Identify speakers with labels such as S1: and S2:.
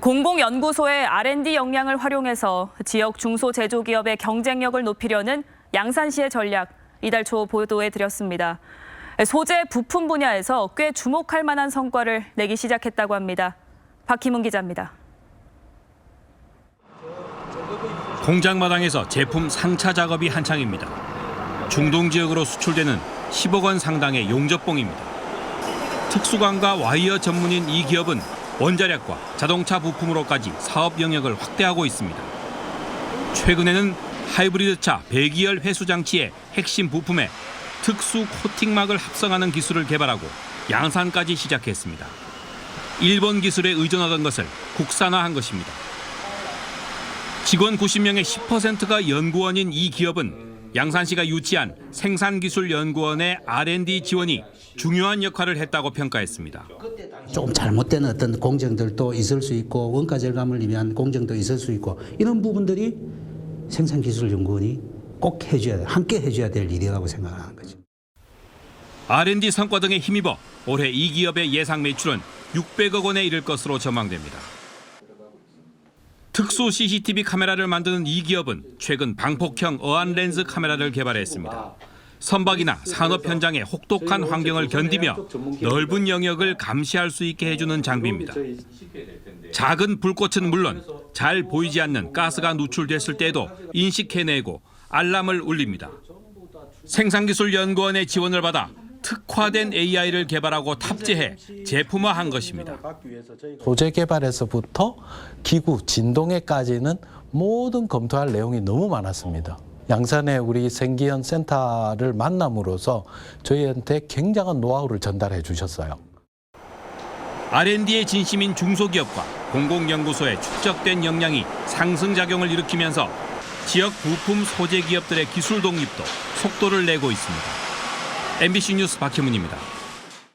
S1: 공공연구소의 R&D 역량을 활용해서 지역 중소 제조기업의 경쟁력을 높이려는 양산시의 전략 이달 초 보도해 드렸습니다. 소재 부품 분야에서 꽤 주목할 만한 성과를 내기 시작했다고 합니다. 박희문 기자입니다.
S2: 공장 마당에서 제품 상차 작업이 한창입니다. 중동 지역으로 수출되는 10억 원 상당의 용접봉입니다. 특수광과 와이어 전문인 이 기업은 원자력과 자동차 부품으로까지 사업 영역을 확대하고 있습니다. 최근에는 하이브리드차 배기열 회수 장치의 핵심 부품에 특수 코팅막을 합성하는 기술을 개발하고 양산까지 시작했습니다. 일본 기술에 의존하던 것을 국산화한 것입니다. 직원 90명의 10%가 연구원인 이 기업은 양산시가 유치한 생산기술연구원의 R&D 지원이 중요한 역할을 했다고 평가했습니다.
S3: 조금 잘못된 어떤 공정들도 있을 수 있고 원가 절감을 위한 공정도 있을 수 있고 이런 부분들이 생산기술연구원이 꼭 해줘야 돼, 함께 해줘야 될 일이라고 생각하는 거죠.
S2: R&D 성과 등에 힘입어 올해 이 기업의 예상 매출은 600억 원에 이를 것으로 전망됩니다. 특수 CCTV 카메라를 만드는 이 기업은 최근 방폭형 어안 렌즈 카메라를 개발했습니다. 선박이나 산업 현장의 혹독한 환경을 견디며 넓은 영역을 감시할 수 있게 해주는 장비입니다. 작은 불꽃은 물론 잘 보이지 않는 가스가 누출됐을 때도 인식해내고 알람을 울립니다. 생산기술연구원의 지원을 받아 특화된 AI를 개발하고 탑재해 제품화한 것입니다.
S4: 소재 개발에서부터 기구 진동에까지는 모든 검토할 내용이 너무 많았습니다. 양산의 우리 생기현 센터를 만남으로써 저희한테 굉장한 노하우를 전달해 주셨어요.
S2: R&D의 진심인 중소기업과 공공연구소의 축적된 역량이 상승작용을 일으키면서 지역 부품 소재 기업들의 기술 독립도 속도를 내고 있습니다. MBC 뉴스 박혜문입니다.